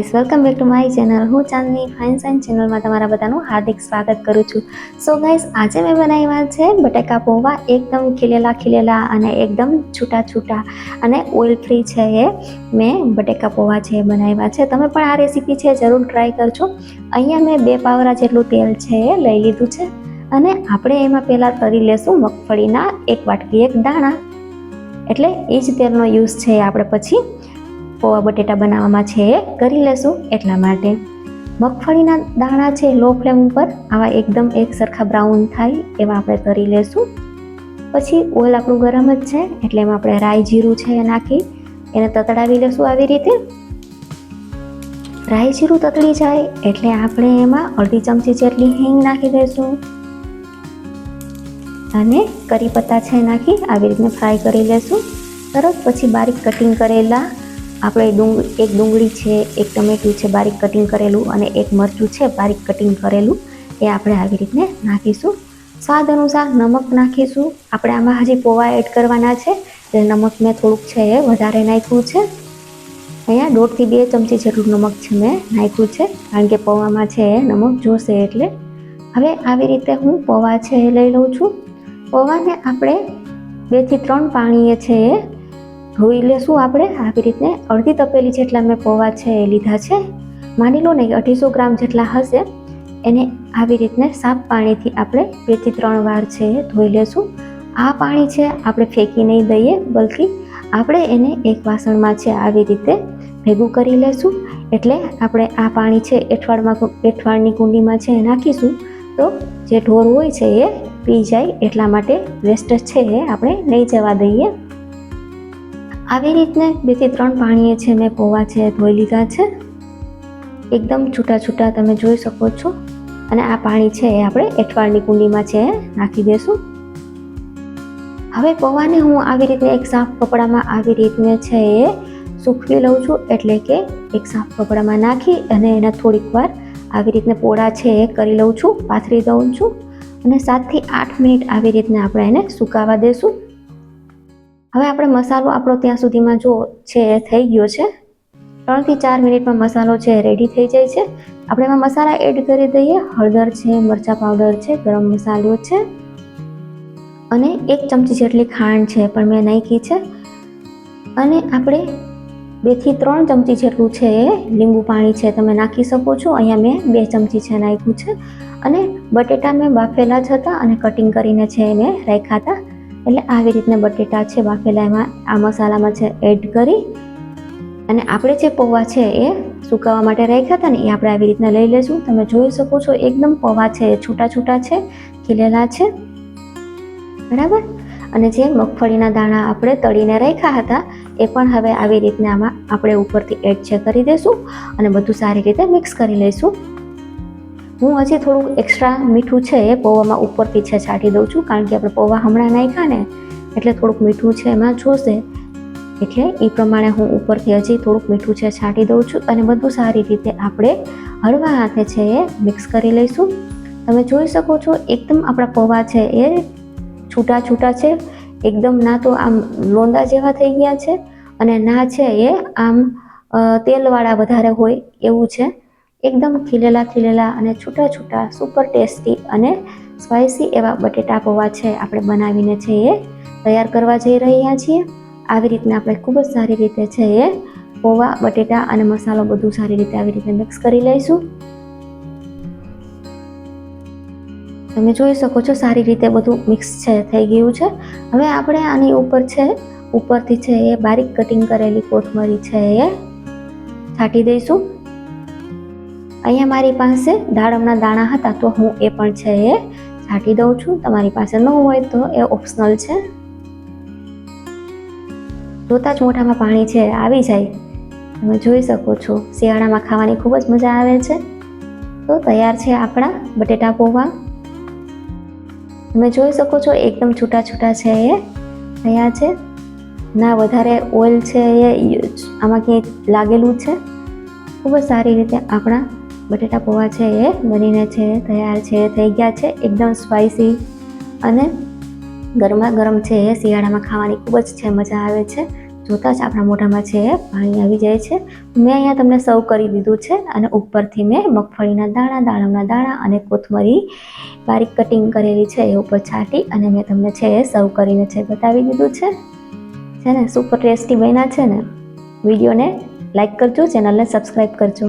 Guys welcome back to my channel હું Chandni fine sign ચેનલમાં તમારા બધાનું હાર્દિક સ્વાગત કરું છું. સો ગાઈસ આજે મેં બનાવ્યા છે બટેકા પૌવા, એકદમ ખીલેલા ખીલેલા અને એકદમ છૂટા છૂટા અને ઓઇલ ફ્રી છે એ મેં બટેકા પૌવા છે બનાવ્યા છે. તમે પણ આ રેસીપી છે જરૂર ટ્રાય કરજો. અહીંયા મેં બે પાવરા જેટલું તેલ છે એ લઈ લીધું છે અને આપણે એમાં પહેલાં કરી લેશું મગફળીના એક વાટકી એક દાણા. એટલે એ જ તેલનો યુઝ છે આપણે પછી પૌવા બટેટા બનાવવામાં છે એ કરી લેશું એટલા માટે. મગફળીના દાણા છે લો ફ્લેમ ઉપર, આવા એકદમ એક સરખા બ્રાઉન થાય એવા આપણે કરી લેશું. પછી ઓઇલ આપણું ગરમ જ છે એટલે એમાં આપણે રાઈ જીરું છે એ નાખી, એને તતડાવી લેશું આવી રીતે. રાઈ જીરું તતડી જાય એટલે આપણે એમાં અડધી ચમચી જેટલી હિંગ નાખી દઈશું અને કરી પત્તા છે નાખી આવી રીતને ફ્રાય કરી લેશું. તરત પછી બારીક કટિંગ કરેલા આપણે ડુંગ, એક ડુંગળી છે, એક ટમેટું છે, બારીક કટિંગ કરેલું અને એક મરચું છે, બારીક કટિંગ કરેલું. એ આપણે આવી રીતને નાખીશું. સ્વાદ અનુસાર નમક નાખીશું. આપણે આમાં હજી પૌવા એડ કરવાના છે. એટલે નમક મેં થોડુંક છે એ વધારે નાખ્યું છે. અહીંયા દોઢથી બે ચમચી જેટલું નમક છે મેં નાખ્યું છે, કારણ કે પૌવામાં છે એ નમક જોશે એટલે. હવે આવી રીતે હું પૌવા છે એ લઈ લઉં છું. પૌવાને આપણે બેથી ત્રણ પાણીએ છે એ ધોઈ લેશું આપણે. આવી રીતે અડધી તપેલી જેટલા મેં પૌવા છે એ લીધા છે. માની લો ને કે અઢીસો ગ્રામ જેટલા હશે. એને આવી રીતને સાફ પાણીથી આપણે બેથી ત્રણ વાર છે એ ધોઈ લેશું. આ પાણી છે આપણે ફેંકી નહીં દઈએ, બલકી આપણે એને એક વાસણમાં છે આવી રીતે ભેગું કરી લેશું. એટલે આપણે આ પાણી છે એઠવાડમાં એઠવાડની કુંડીમાં છે એ નાખીશું. તો જે ઢોર હોય છે એ પી જાય, એટલા માટે વેસ્ટ છે એ આપણે નહીં જવા દઈએ. આવી રીતને બેથી ત્રણ પાણીએ છે મેં પૌવા છે, ધોઈ લીધા છે. એકદમ છૂટા છૂટા તમે જોઈ શકો છો. અને આ પાણી છે એ આપણે એઠવાડની કુંડીમાં છે નાખી દેશું. હવે પૌવાને હું આવી રીતે એક સાફ કપડામાં આવી રીતને છે એ સૂકવી લઉં છું, એટલે કે એક સાફ કપડામાં નાખી અને એના થોડીક વાર આવી રીતને પોળા છે એ કરી લઉં છું, પાથરી દઉં છું. અને સાતથી આઠ મિનિટ આવી રીતને આપણે એને સુકાવા દેશું. હવે આપણે મસાલો આપણો ત્યાં સુધીમાં જો છે એ થઈ ગયો છે. ત્રણથી ચાર મિનિટમાં મસાલો છે રેડી થઈ જાય છે. આપણે એમાં મસાલા એડ કરી દઈએ. હળદર છે, મરચા પાવડર છે, ગરમ મસાલો છે અને એક ચમચી જેટલી ખાંડ છે પણ મેં નાખી છે. અને આપણે બેથી ત્રણ ચમચી જેટલું છે એ લીંબુ પાણી છે તમે નાખી શકો છો. અહીંયા મેં બે ચમચી છે નાખ્યું છે. અને બટેટા મેં બાફેલા જ હતા અને કટિંગ કરીને છે મેં રાખ્યા હતા. એટલે આવી રીતના બટેટા છે, બાફેલા એમાં, આ મસાલામાં છે, એડ કરી. અને આપણે જે પૌવા છે એ સુકાવવા માટે રાખ્યા હતા ને, એ આપણે આવી રીતના લઈ લઈશું તમે જોઈ શકો છો, એકદમ પૌવા છે, છૂટા છૂટા છે, ખીલેલા છે. બરાબર? અને જે મગફળીના દાણા આપણે તળીને રાખ્યા હતા, એ પણ હવે આવી રીતના આમાં આપણે ઉપરથી એડ છે, કરી દઈશું અને બધું સારી રીતે મિક્સ કરી લઈશું. હું હજી થોડુંક એક્સ્ટ્રા મીઠું છે એ પૌવામાં ઉપરથી છે છાંટી દઉં છું, કારણ કે આપણે પૌવા હમણાં નાખ્યા ને, એટલે થોડુંક મીઠું છે એમાં જોશે. એટલે એ પ્રમાણે હું ઉપરથી હજી થોડુંક મીઠું છે છાંટી દઉં છું અને બધું સારી રીતે આપણે હળવા હાથે છે એ મિક્સ કરી લઈશું. તમે જોઈ શકો છો એકદમ આપણા પૌવા છે એ છૂટા છૂટા છે, એકદમ ના તો આમ લોંદા જેવા થઈ ગયા છે અને ના છે એ આમ તેલવાળા વધારે હોય એવું છે. એકદમ ખીલેલા ખીલેલા અને છૂટા છૂટા સુપર ટેસ્ટી અને સ્પાઇસી એવા બટેટા પૌવા છે આપણે બનાવીને છે એ તૈયાર કરવા જઈ રહ્યા છીએ. આવી રીતના આપણે ખૂબ જ સારી રીતે છે એ પૌવા, બટેટા અને મસાલો બધું સારી રીતે આવી રીતે મિક્સ કરી લઈશું. તમે જોઈ શકો છો સારી રીતે બધું મિક્સ છે, થઈ ગયું છે. હવે આપણે આની ઉપર છે, ઉપરથી છે એ બારીક કટિંગ કરેલી કોથમરી છે એ છાંટી દઈશું. અહીંયા મારી પાસે દાડમના દાણા હતા, તો હું એ પણ છે એ છાંટી દઉં છું. તમારી પાસે ન હોય તો એ ઓપ્શનલ છે. જોતા જ મોઢામાં પાણી છે, આવી જાય. તમે જોઈ શકો છો, શિયાળામાં ખાવાની ખૂબ જ મજા આવે છે. તો તૈયાર છે આપણા બટેટા પૌવા. તમે જોઈ શકો છો, એકદમ છૂટા છૂટા છે એ. તૈયાર છે. ના, વધારે ઓઇલ છે એ, આમાં ક્યાંય લાગેલું છે. ખૂબ જ સારી રીતે આપણા બટેટા પૌવા છે એ બનીને છે, તૈયાર છે, થઈ ગયા છે, એકદમ સ્પાઇસી અને ગરમા ગરમ છે એ શિયાળામાં ખાવાની ખૂબ જ છે, મજા આવે છે. જોતાં જ આપણા મોઢામાં છે એ પાણી આવી જાય છે. મેં અહીંયા તમને સર્વ કરી દીધું છે અને ઉપરથી મેં મગફળીના દાણા દાણાના દાણા અને કોથમરી બારીક કટિંગ કરેલી છે એ ઉપર છાંટી અને મેં તમને છે એ સર્વ કરીને છે બતાવી દીધું છે. છે ને? સુપર ટેસ્ટી બન્યા છે ને? વિડીયોને લાઇક કરજો, ચેનલને સબસ્ક્રાઈબ કરજો.